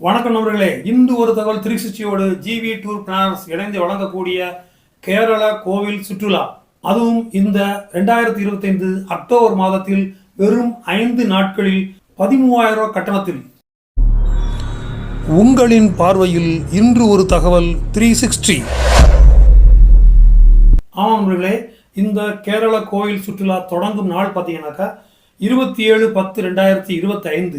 வணக்கம் நண்பர்களே. இன்று ஒரு தகவல் த்ரீ சிக்ஸ்டியோடு ஜிவி டூர் பிளானர்ஸ் இணைந்து வழங்கக்கூடிய கேரள கோவில் சுற்றுலா. அதுவும் இந்த ரெண்டாயிரத்தி இருபத்தைந்து அக்டோபர் மாதத்தில் வெறும் ஐந்து நாட்களில் பதிமூவாயிரம் ரூபாய் கட்டணத்தில். உங்களின் பார்வையில் இன்று ஒரு தகவல் த்ரீ சிக்ஸ்டி ஆமாம் நண்பர்களே இந்த கேரள கோயில் சுற்றுலா தொடங்கும் நாள் பார்த்தீங்கன்னாக்கா இருபத்தி ஏழு பத்து ரெண்டாயிரத்தி இருபத்தி ஐந்து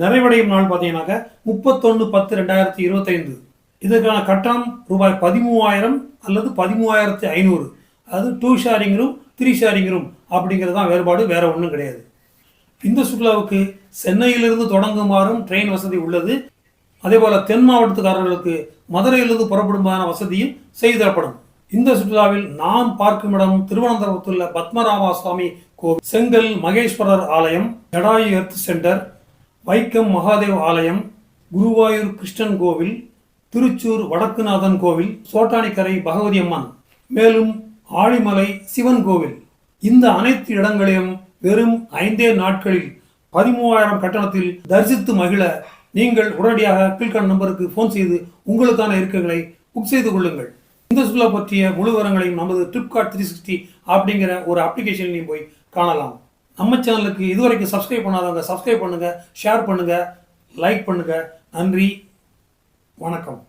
நிறைவடையும் நாள் பார்த்தீங்கன்னாக்க முப்பத்தொன்று பத்து ரெண்டாயிரத்தி இருபத்தைந்து. இதற்கான கட்டணம் ரூபாய் பதிமூவாயிரம் அல்லது பதிமூவாயிரத்தி ஐநூறு. அது two sharing room three sharing room அப்படிங்கிறது தான் வேறுபாடு வேற ஒன்றும் கிடையாது. இந்த சுற்றுலாவுக்கு சென்னையிலிருந்து தொடங்குமாறும் ட்ரெயின் வசதி உள்ளது. அதே போல தென் மாவட்டத்துக்காரர்களுக்கு மதுரையிலிருந்து புறப்படுமான வசதியும் செய்து தரப்படும் இந்த சுற்றுலாவில் நாம் பார்க்கும் இடம் திருவனந்தபுரத்தில் உள்ள பத்மராமா சுவாமி கோவில். செங்கல் மகேஸ்வரர் ஆலயம் ஜடாயு எர்த் சென்டர் வைக்கம் மகாதேவ் ஆலயம் குருவாயூர் கிருஷ்ணன் கோவில் திருச்சூர் வடக்குநாதன் கோவில் சோட்டானிக்கரை பகவதி அம்மன் மேலும் ஆழிமலை சிவன் கோவில். இந்த அனைத்து இடங்களையும் வெறும் ஐந்தே நாட்களில் பதிமூவாயிரம் கட்டணத்தில் தரிசித்து மகிழ நீங்கள் உடனடியாக கீழ்காணும் நம்பருக்கு ஃபோன் செய்து உங்களுக்கான இருக்கைகளை புக் செய்து கொள்ளுங்கள். இந்த சுற்றுலா பற்றிய முழு விவரங்களையும் நமது ட்ரிப்கார்ட் த்ரீ சிக்ஸ்டி அப்படிங்கிற ஒரு அப்ளிகேஷன்லையும் போய் காணலாம். நம்ம சேனலுக்கு இதுவரைக்கும் சப்ஸ்கிரைப் பண்ணாதவங்க சப்ஸ்கிரைப் பண்ணுங்கள் ஷேர் பண்ணுங்கள் லைக் பண்ணுங்கள் நன்றி வணக்கம்.